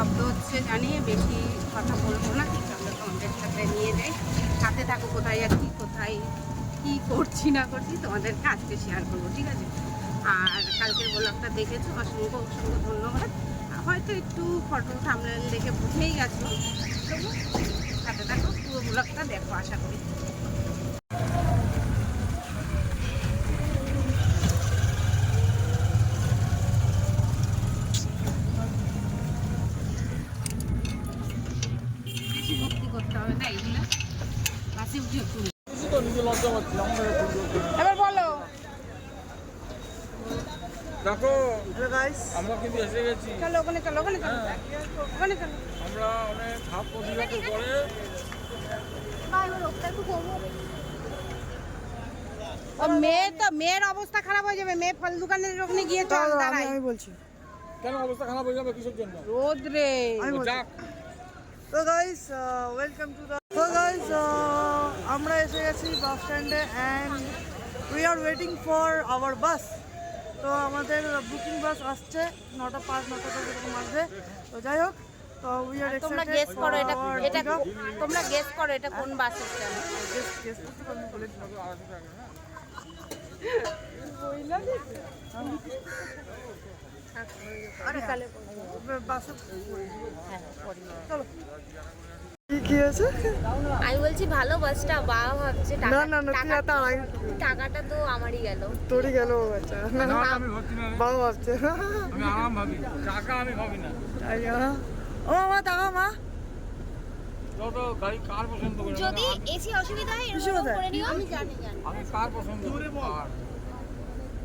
শব্দ হচ্ছে জানি, বেশি কথা বলব না চলো তোমাদের সাথে নিয়ে যাই। সাথে থাকো কোথায় যাচ্ছি কোথায় কি করছি, না করছি তোমাদেরকে আজকে শেয়ার করব, ঠিক আছে? আর কালকের ব্লগটা দেখেছ, অসংখ্য অসংখ্য ধন্যবাদ। হয়তো একটু ফটো থামলেন দেখে বুঝেই গেছো। তবু সাথে থাকো, পুরো ব্লগটা দেখো, আশা করি বেশি ভক্তি করতে হবে না এইগুলো বাসে উঠে একটু এবার বলো দেখো আমরা কিন্তু এসে গেছি। চলো ওখানে চলো ওখানে চলো। ওখানে চলো। আমরা অনেক ভাব প্রতিঘাতের পরে ও মেয়ে তো মেয়ের অবস্থা খারাপ হয়ে যাবে। মেয়ে ফল দোকানের ওখানে গিয়ে চল দাঁড়াই। আমি বলছি। কেন অবস্থা খারাপ হয়ে যাবে কিসের জন্য? রোদ রে তো গাইস ওয়েলকাম টু তো গাইস আমরা এসে গেছি বাস স্ট্যান্ডে and we are waiting for our bus তো আমাদের বুকিং বাস আসছে নটা পাঁচ নটা দশ এরকম আসবে। তো যাই হোক তো উই আর তোমরা গেস করো এটা এটা তোমরা গেস করো এটা কোন বাস স্ট্যান্ড গেস গেস করতে তো আমি বলেছিলাম বাসে চলো। কি আছে আমি বলছি ভালো বাসটা বাবা ভাবছে না টাকা- না না তুই টাকা- এত টাকাটা তো আমারই গেল। তোরই গেল আচ্ছা। না আমি ভাবছি না। বাবা ভাবছে। আমি আরাম ভাবি। টাকা আমি ভাবি না। ও মা টাকা মা। যত গাড়ি কার পছন্দ করে? যদি এসি অসুবিধা হয় এরকম করে নিও আমি জানি জানি। আমি কার পছন্দ করি? কার?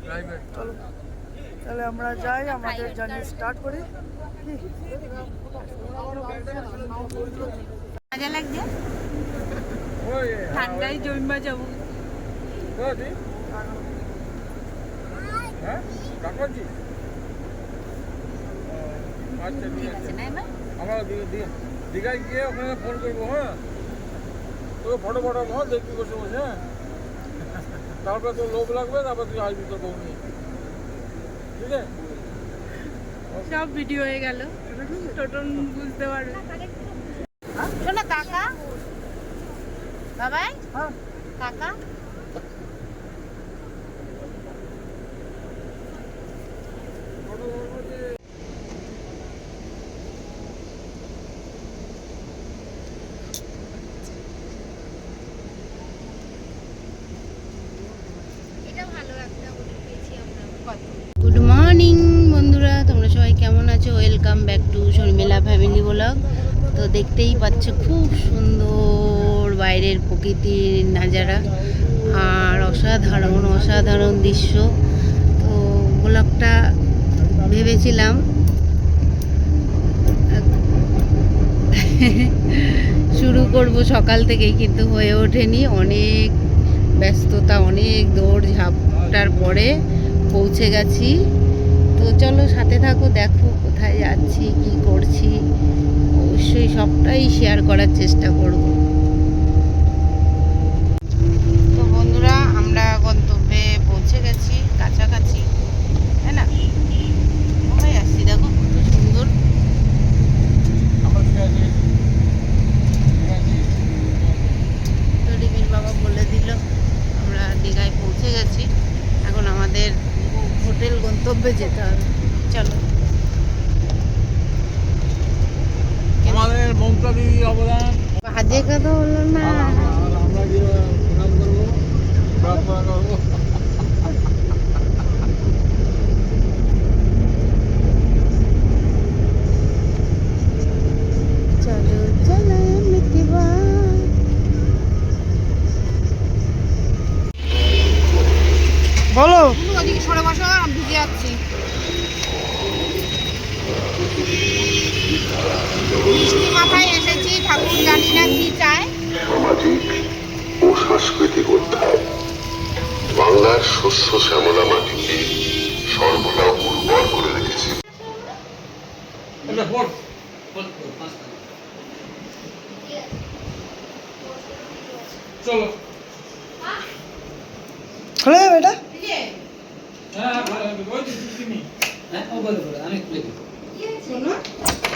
প্রাইভেট তাহলে আমরা যাই আমাদের জার্নি স্টার্ট করি। মজা লাগছে? ঠান্ডায় জন্মা যাব। হ্যাঁ? আচ্ছা আমরা দীঘায় গিয়ে ওখানে ফোন করব হ্যাঁ? তোকে ফটো ফটো হ্যাঁ? দেখবি বসে বসে হ্যাঁ? তারপরে তোর লোভ লাগবে তারপর তুই আসবি তোর বউ নিয়ে। ঠিক আছে? সব ভিডিও হয়ে গেল। টোটন বুঝতে পারবে। কাকা? বাবাই? হ্যাঁ। কাকা? গুড মর্নিং বন্ধুরা। তোমরা সবাই কেমন আছো? Welcome back to Sharmila family vlog তো দেখতেই পাচ্ছ খুব সুন্দর বাইরের প্রকৃতির নাজারা। আর অসাধারণ অসাধারণ দৃশ্য। তো ব্লগটা ভেবেছিলাম শুরু করব সকাল থেকেই, কিন্তু হয়ে ওঠেনি। অনেক ব্যস্ততা, অনেক দৌড় ঝাপটার পরে পৌঁছে গেছি। তো চলো সাথে থাকো, দেখো কোথায় যাচ্ছি, কি করছি। অবশ্যই সবটাই শেয়ার করার চেষ্টা করব। তো বন্ধুরা আমরা গন্তব্যে পৌঁছে গেছি কাছাকাছি তাই না কোথায় যাচ্ছি দেখো কত সুন্দর আমরা ঠিক আছে ঠিক আছে তো রিমির বাবা বলে দিল আমরা দীঘায় পৌঁছে গেছি এখন আমাদের হোটেল গন্তব্যে যেতে হবে চলো আমাদের মমতা দিদি অবদান কাজে কথা হলো না আর আর আমরা গিয়ে প্রণাম করব প্রার্থনা করব চলো চলো মিটিবা বলো ওদিকে সরে বসো আমি ভিজে যাচ্ছি বৃষ্টি মাথায় এসেছি ঠাকুর জানি না কি চায়। সামাজিক ও সাংস্কৃতিক অধ্যায়। বাংলার শস্য শ্যামলা মাটিকে সর্বদা উর্বর করে রেখেছে। চলো। খুলে যাবে এটা? হ্যাঁ ভালো হবে ওই যে তুমি। শোনো কিসের বিস্কুট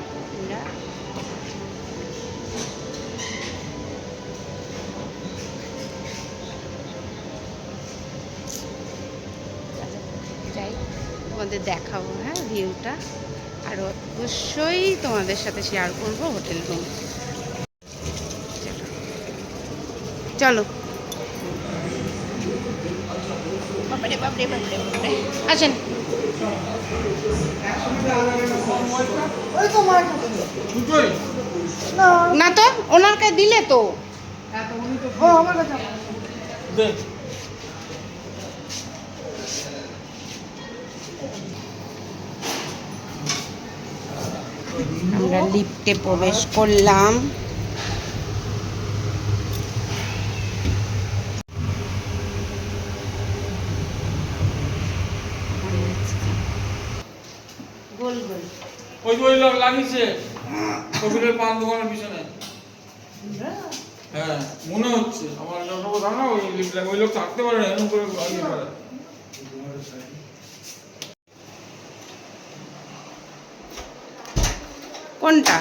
তোমাদের দেখাবো হ্যাঁ ভিউটা আর অবশ্যই তোমাদের সাথে শেয়ার করব হোটেল রুম চলো আসেন না তো ওনারকে দিলে তো আমার। লিফটে প্রবেশ করলাম। ওই লোক লাগিয়েছে। পান দোকানের পিছনে। হ্যাঁ মনে হচ্ছে। আমার কোথাও ওই লোক থাকতে পারে না, এরকম করে পারে কোনটা?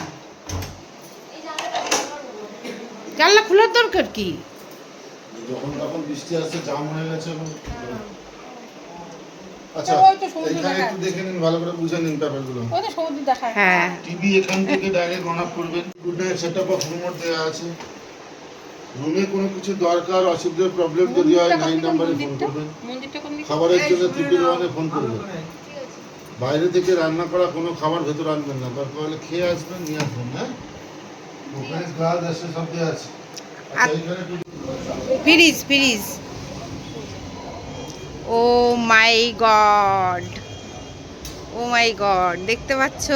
জানলা খোলার দরকার কি? যখন তখন বৃষ্টি আসছে জাম হয়ে গেছে আচ্ছা একটু দেখে নিন ভালো করে বুঝে নিন ব্যাপারগুলো। হ্যাঁ। টিভি এখান থেকে ডাইরেক্ট অন অফ করবেন। Good night setup off remote দেওয়া আছে। রুমে কোনো কিছু দরকার অসুবিধার প্রবলেম যদি হয় নাইন নাম্বারে ফোন করবেন। খাবারের জন্য ফোন করবেন। বাইরে থেকে রান্না করা কোনো খাবার ভেতর আনবেন না। দরকার হলে খেয়ে আসবেন নিয়ে আসবেন হ্যাঁ? ওখানে গ্লাস আছে সব দেওয়া আছে। আচ্ছা এখানে fridge fridge. Oh my god. Oh my god দেখতে পাচ্ছ?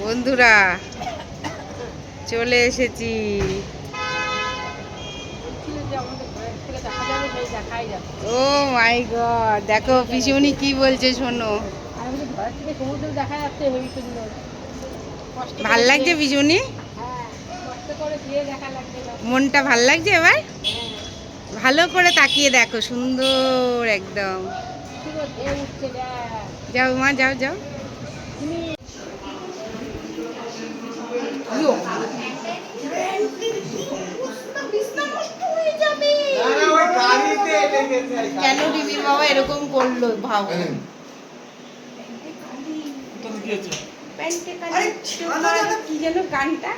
বন্ধুরা চলে এসেছি। ও মাই গড দেখো পিসুনি কি বলছে শোনো। ভালো লাগছে পিসুনি মনটা ভালো লাগছে এবার? ভালো করে তাকিয়ে দেখো সুন্দর একদম। যাও মা যাও যাও। কেন রিমির বাবা এরকম করল? ভাবো। কি যেন গানটা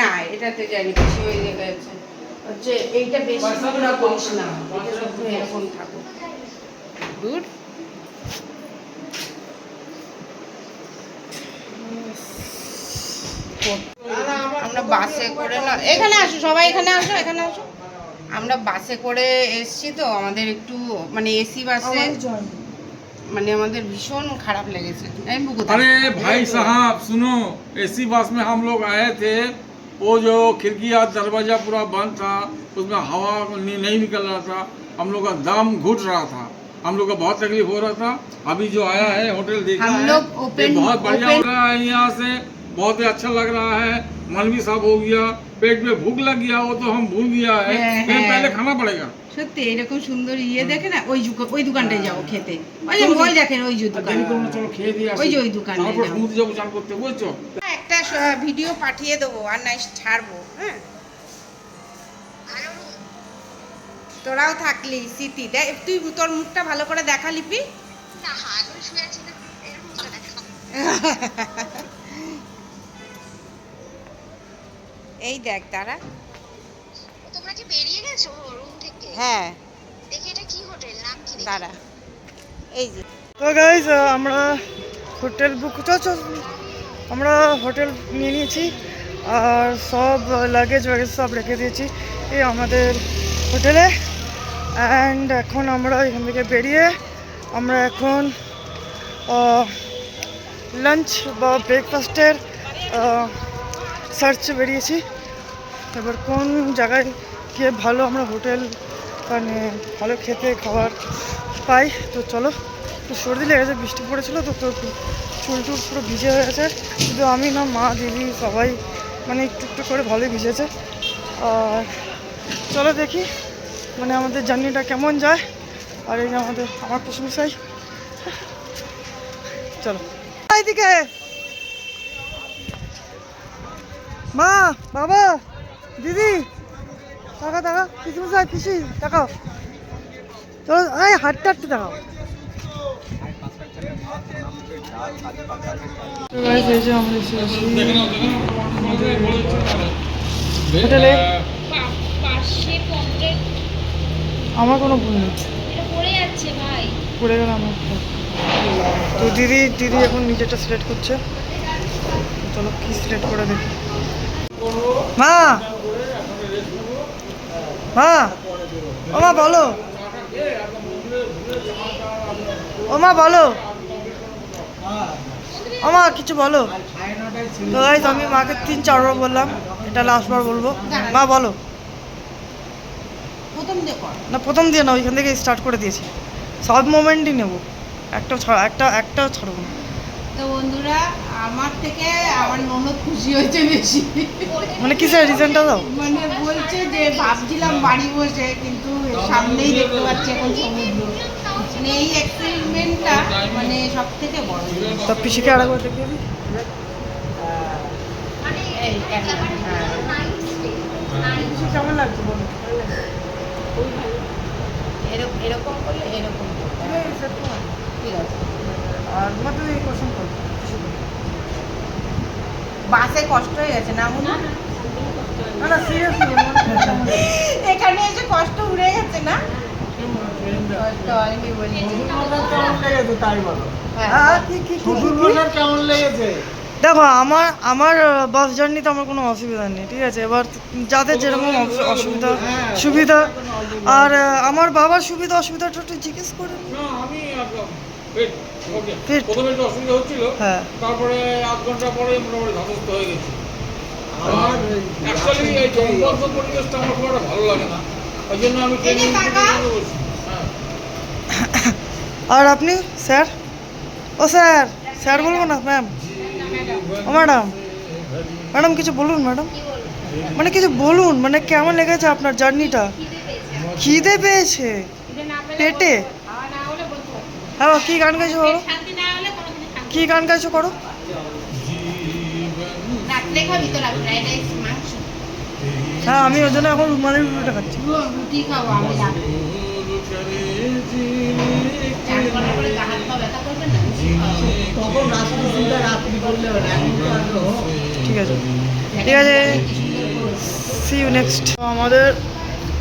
না এটাতে জানি বেশি হয়ে গেছে। হচ্ছে এইটা বেশি নোংরা করিস না। এরকম থাকো। গুড আমরা বাসে করে না এখানে আসো সবাই এখানে আসো এখানে আসো আমরা বাসে করে এসছি তো আমাদের একটু মানে এসি বাসে আমার জয় মানে আমাদের ভীষণ খারাপ লেগেছে আমি বুকু अरे भाई साहब सुनो एसी बस में हम लोग आए थे वो जो खिड़की या दरवाजा पूरा बंद था उसमें हवा नहीं नहीं निकल रहा था हम लोग का दम घुट रहा था हम लोग का बहुत तकलीफ हो रहा था अभी जो आया है होटल देखा हम है लोग ये open- बहुत बढ़िया open- हो रहा है यहाँ से बहुत ही अच्छा लग रहा है मन भी साफ हो गया पेट में भूख लग गया वो तो हम भूल गया है हैं, फिर हैं। पहले खाना पड़ेगा সত্যি এরকম সুন্দর ইয়ে দেখে না ওই যুগ- ওই দোকানটায় যাও খেতে ওই যে ওই দেখেন ওই যে দোকান দেরি করবো চলো খেয়ে দিয়ে আসি ওই যে ওই দোকানে তারপর যাও। সমুদ্রে যাবো চান করতে বুঝছো একটা স- ভিডিও পাঠিয়ে দেবো আর নাই ছাড়বো হ্যাঁ তোরাও থাকলি স্মৃতি দেখ তুই তোর মুখটা ভালো করে দেখা লিপি এই দেখ তারা তোমরা কি বেরিয়ে গেছো রুম থেকে? হ্যাঁ। দেখি এটা কি হোটেল নাম কি? তারা এই যে। তো গাইজ আমরা হোটেল বুক চল চল আমরা হোটেল নিয়ে নিয়েছি আর সব লাগেজ ওয়াগেজ সব রেখে দিয়েছি এই আমাদের হোটেলে অ্যান্ড এখন আমরা এখান থেকে বেরিয়ে আমরা এখন লাঞ্চ বা ব্রেকফাস্টের সার্চে বেরিয়েছি। এবার কোন জায়গায় গিয়ে ভালো আমরা হোটেল মানে ভালো খেতে, খাবার পাই, তো চলো। তো সর্দি লেগেছে বৃষ্টি পড়েছিল, তো তো একটু চুল টুল পুরো ভিজে হয়ে গেছে। শুধু আমি না, মা, দিদি সবাই মানে একটু একটু করে ভালোই ভিজেছে। আর চলো দেখি মানে আমাদের জার্নিটা কেমন যায়, আর এই আমাদের, আমার প্রশংসাই। চলো। এইদিকে! মা বাবা দিদি। টাকা টাকা কুসুমশাই পিসি টাকা চলো এই হাঁটতে হাঁটতে দেখাও। আমরা কোনো ভুল নেই। পড়ে যাচ্ছে ভাই। পড়ে গেল আমার তো দিদি দিদি এখন নিজেরটা সিলেক্ট করছে। চলো কি সিলেক্ট করে দেখি। মা। মা। ও মা বলো। ও মা বলো। ও মা কিছু বলো। তো guys, আমি মাকে তিন চারবার বললাম। এটা লাস্টবার বলব। মা বলো। না প্রথম দিয়ে না ওইখান থেকে স্টার্ট করে দিয়েছি। সব মোমেন্টই নেব। একটা ছাড়া একটা একটাও ছাড়বো না। তো বন্ধুরা আমার থেকে আমার ননদ খুশি হয়েছে বেশি। মানে কিসের রিজনটা দাও? মানে বলছে যে ভাবছিলাম বাড়ি বসে কিন্তু সামনেই দেখতে পাচ্ছি এখন সমুদ্র। মানে এই এক্সপেরিমেন্টটা মানে সব থেকে বড়। তা পিসিকে এখন, হ্যাঁ। পিসি কেমন লাগছে বলো? এরকম এরকম করলে এরকম তোমার। ঠিক আছে। আর এই কোশ্চেন বাসে কষ্ট হয়ে গেছে না মনে না না সিরিয়াসলি এখানে এসে কষ্ট উড়ে গেছে না? হ্যাঁ হ্যাঁ? দেখো আমার আমার বাস জার্নিতে আমার কোনো অসুবিধা নেই ঠিক আছে? এবার যাদের যেরকম অসুবিধা সুবিধা আর আমার বাবার সুবিধা অসুবিধাটা একটু জিজ্ঞেস করে প্রথমে একটু অসুবিধা হচ্ছিল হ্যাঁ। তারপরে আধ ঘণ্টা পরে মোটামুটি ধাতস্থ হয়ে গেছি। অ্যাকচুয়ালি এই জঙ্গল পরিবেশটা আমার খুব একটা ভালো লাগে না। ওই জন্য আমি ট্রেনিং বলছি হ্যাঁ। আর আপনি স্যার? ও স্যার। স্যার বলব না ম্যাম ও ম্যাডাম ম্যাডাম কিছু বলুন ম্যাডাম মানে কিছু বলুন মানে কেমন লেগেছে আপনার জার্নিটা খিদে পেয়েছে। পেটে? হ্যাঁ কি গান গাইছো করো কি গান গাইছো করো? হ্যাঁ আমি ওই জন্য এখন রুমালের রুটিটা খাচ্ছি। রুটি খাব আমি ঠিক আছে। ঠিক আছে সি ইউ নেক্সট আমাদের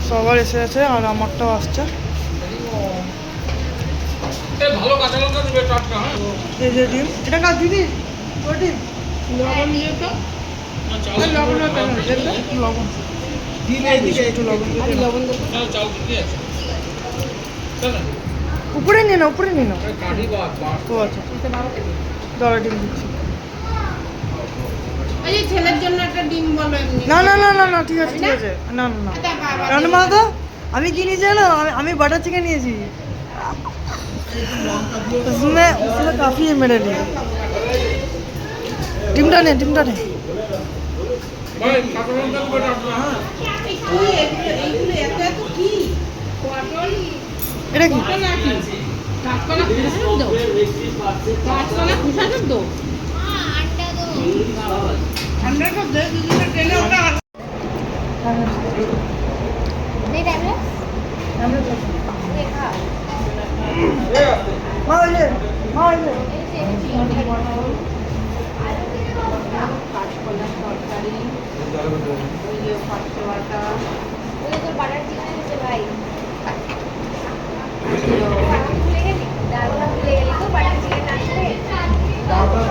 সবার এসে আছে আর আমারটাও আসছে। ভালো কাঁচা লঙ্কা দেবে টাটকা হ্যাঁ? এই যে ডিম এটা কাজ দিদি? ও ডিম লবণ তো উপরে নিয়ে না উপরে নিয়ে না এই কাঠি বাদ বাদ ও আচ্ছা। দাঁড়া ডিম দিচ্ছি। এই ছেলের জন্য একটা ডিম বলো না না না না না ঠিক আছে ঠিক আছে। না না না। আচ্ছা, আমি কি নিয়েছি জানো? আমি- আমি বাটার চিকেন নিয়েছি। उसमें उसमें काफ़ी है मेरे लिए ডিমটা নে ডিমটা নে ভাই কাঁচা লঙ্কা দেবে টাটকা হ্যাঁ এই কি এগুলো এইগুলো এত এত কি পটল এটা কি পটল আর কি কাঁচকলা খুশা দাও কাঁচকলা খুশা দাও আন্ডা দো আমরা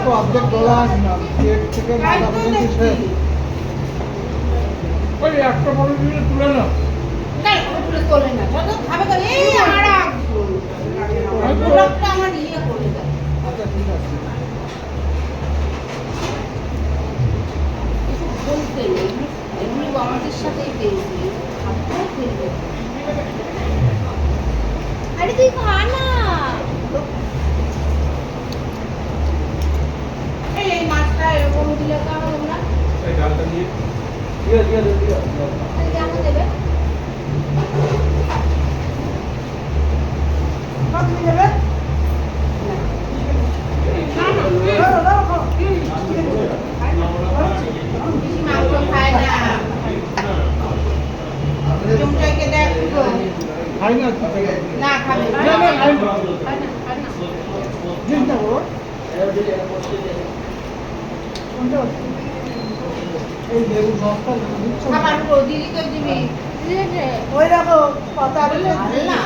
সব দে দুজনে ট্রেনে ওটা দে ট্যাবলেট ওই একটা বড় দিলে তুলে না ওগুলো তোলে না। যত খাবে এই আমার আমার ইয়ে করে দেয় আচ্ছা আরে তুই খা না এই মাছটা এরকম দিলে তো আমরা দিয়ে দিয়ে। দিয়ে দিয়ে দেবে? আমার দিদি তো দিবি ওই দেখো কথা না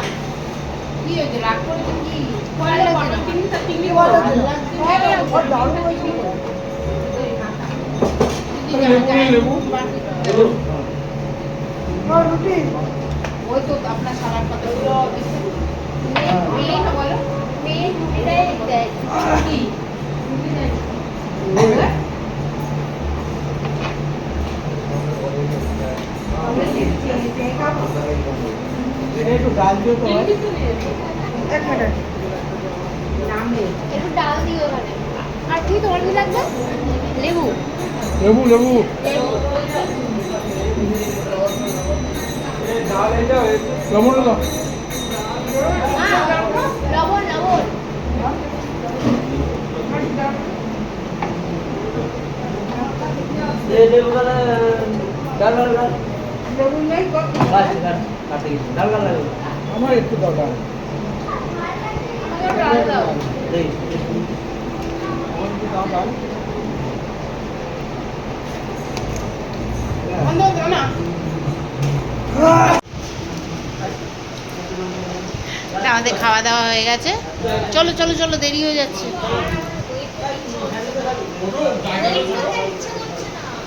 ওই তো আপনার সালার কথা মেয়ে বলো মেয়ে রুটিটাই দেয় কি এক মিনিট নামে একটু ডাল দিও ওখানে আর কি তোমার কি লাগবে লেবু লেবু লেবু লবণ দাও লবণ লবণ আমার একটু দরকার আমাকে ডাল দাও না আমাদের খাওয়া দাওয়া হয়ে গেছে। চলো চলো চলো দেরি হয়ে যাচ্ছে।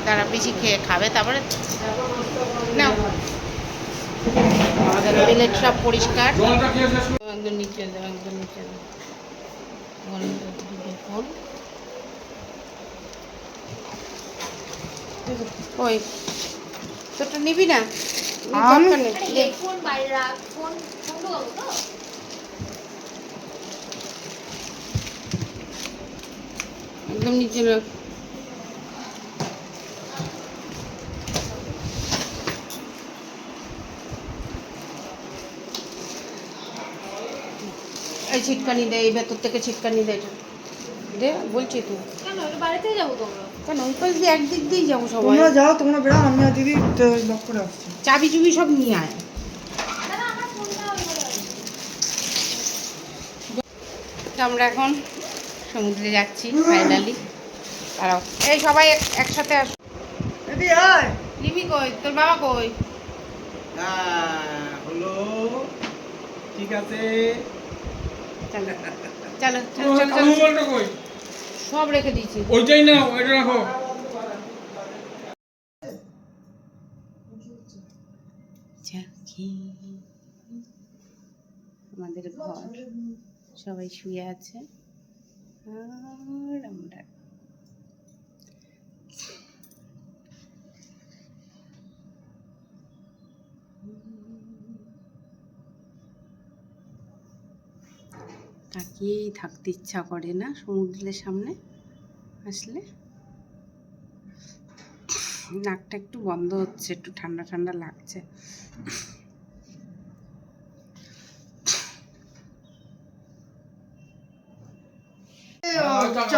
তারা বেশি খেয়ে খাবে তারপরে নাও। আমাদের প্লেট সব পরিষ্কার। জলটা খেয়ে শেষ করো। একদম নিচে দাও একদম নিচে। দাও ফোন ওই তোরটা নিবি না? একদম নিচে রাখ। এই ছিটকানি দে এই ভেতর থেকে ছিটকানি দেয় এটা। দে বলছি তো। কেন? বাড়িতে যাব তোমরা? কেন? ওই পাশ দিয়ে একদিক দিয়েই যাব সবাই। তোমরা যাও তোমরা বেড়াও আমি আর দিদি লক করে আসছি। চাবি চুবি সব নিয়ে আয়। আমার এখন সমুদ্রে যাচ্ছি ফাইনালি দাঁড়াও। এই সবাই একসাথে আস। দিদি আয়। লিমি কই? তোর বাবা কই? হলো ঠিক আছে? চলো চলো চলো চলো কালো চলো। মোবাইলটা কই? সব রেখে দিয়েছি। ওইটাই না ওইটা রাখো। আমাদের ঘর। সবাই শুয়ে আছে। আর আমরা তাকিয়েই থাকতে ইচ্ছা করে না সমুদ্রের সামনে আসলে। নাকটা একটু বন্ধ হচ্ছে একটু ঠান্ডা ঠান্ডা লাগছে।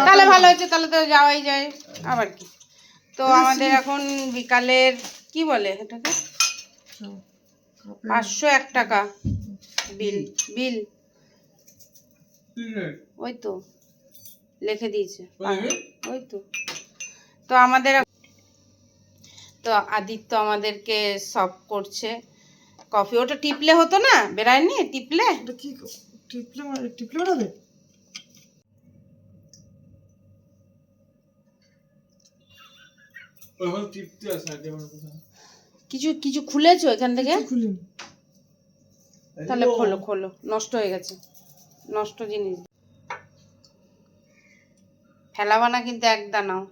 তাহলে ভালো হয়েছে তাহলে তো যাওয়াই যায় আবার কি। তো আমাদের এখন বিকালের কি বলে এটাকে? পাঁচশো এক টাকা। বিল বিল। ওই তো লিখে দিয়েছে। ওই তো। তো আমাদের তো আদিত্য আমাদেরকে সব করছে। কফি ওটা টিপলে হতো না? বেড়ায়নি টিপলে? কি বেড়াবে কোথায় কিছু কিছু খুলেছো এখান থেকে? তাহলে খোলো খোলো নষ্ট হয়ে গেছে। নষ্ট জিনিস। ফেলাবা না কিন্তু এক দানাও।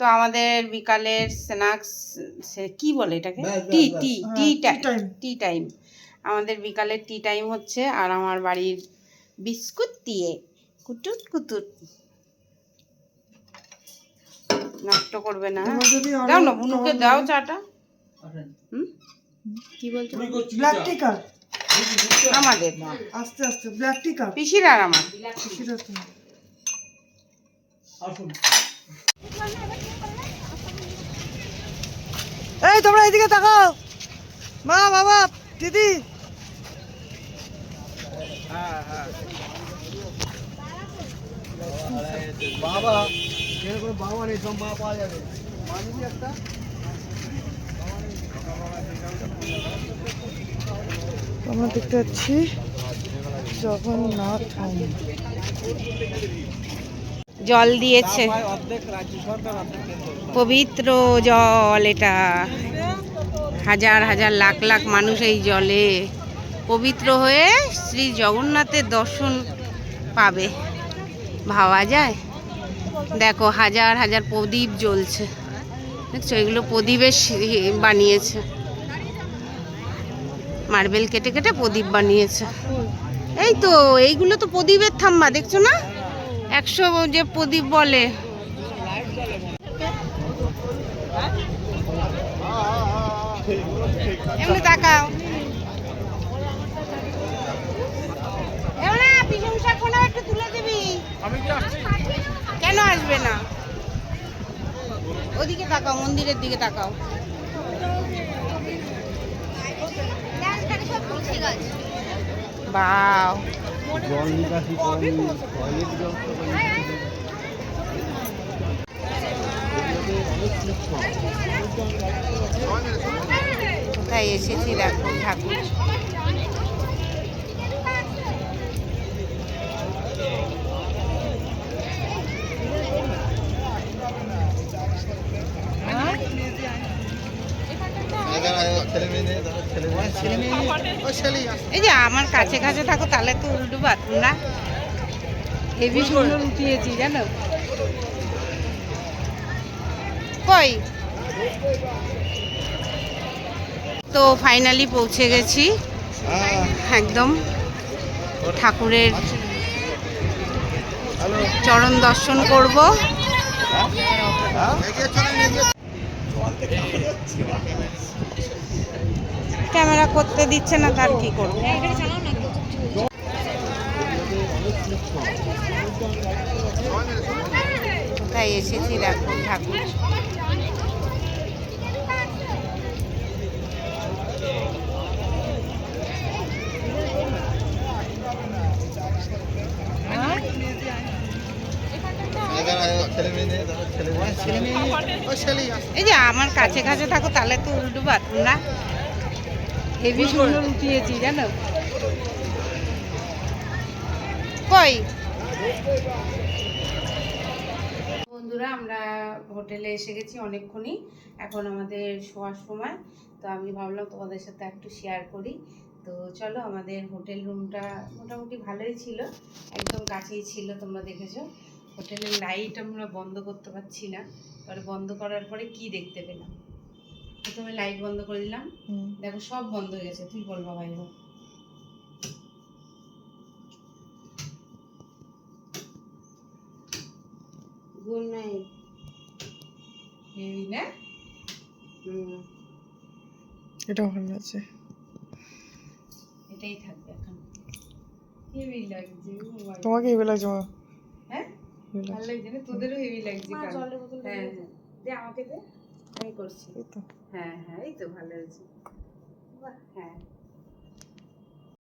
তো আমাদের বিকালের স্ন্যাক্স সে কি বলে এটাকে? টি টি টি টাইম টি টাইম আমাদের বিকালের টি টাইম হচ্ছে আর আমার বাড়ির বিস্কুট দিয়ে। কুটুট কুটুট। নষ্ট করবে না। দাও না বুনুকে দাও চাটা। হুম? কি বলছো? ব্ল্যাক টি কার আমাদের। আস্তে আস্তে ব্ল্যাক টি পিসির আর আমার। তো এই তোমরা এদিকে তাকাও। মা বাবা দিদি। বাবা এরকম বাবা নেই সব মা পাওয়া যাবে। একটা? আমরা দেখতে পাচ্ছি জগন্নাথ জল দিয়েছে। পবিত্র জল এটা। হাজার হাজার লাখ লাখ মানুষ এই জলে পবিত্র হয়ে শ্রী জগন্নাথের দর্শন পাবে। ভাবা যায়? দেখো হাজার হাজার প্রদীপ জ্বলছে। দেখছ, এগুলো প্রদীপের বানিয়েছে। মার্বেল কেটে কেটে প্রদীপ বানিয়েছে। এই তো এইগুলো তো প্রদীপের থাম্বা দেখছ না? একশো যে প্রদীপ বলে। এমনি তাকাও। একটু তুলে দিবি। কেন আসবে না? ওদিকে তাকাও মন্দিরের দিকে তাকাও। বাও কোথায় এসেছি দেখো ঠাকুর? এই যে আমার কাছে কাছে থাকো তাহলে তো উল্টো বাথরুম না? হেভি সুন্দর উঠিয়েছি জানো? কই? তো ফাইনালি পৌঁছে গেছি। একদম। ঠাকুরের চরণ দর্শন করব। ক্যামেরা করতে দিচ্ছে না তার কি করব? কোথায় এসেছি দেখো ঠাকুর। এই যে আমার কাছে কাছে থাকো তাহলে তো উল্টো বাথরুম না? হেভি সুন্দর উঠিয়েছি জানো? কই? বন্ধুরা আমরা হোটেলে এসে গেছি অনেকক্ষণই। এখন আমাদের শোয়ার সময়। তো আমি ভাবলাম তোমাদের সাথে একটু শেয়ার করি। তো চলো আমাদের হোটেল রুমটা মোটামুটি ভালোই ছিল। একদম কাছেই ছিল তোমরা দেখেছ। হোটেলের লাইট আমরা বন্ধ করতে পারছি না। পরে বন্ধ করার পরে কি দেখতে পেলাম? প্রথমে লাইট বন্ধ করে দিলাম। দেখো সব বন্ধ হয়ে গেছে। তুই বল বাবাই বল গুড নাইট। হেভি না? এটা ভালো আছে। এটাই থাকবে এখন। হেভি লাগছে. তোমাকে এই লাগছে হ্যাঁ? ভালো লাগছে না? তোদেরও হেভি লাগছে কারণ। হ্যাঁ। হ্যাঁ দে আমাকে দে। করছি। হ্যাঁ হ্যাঁ এই তো ভালো আছি বাহ, হ্যাঁ।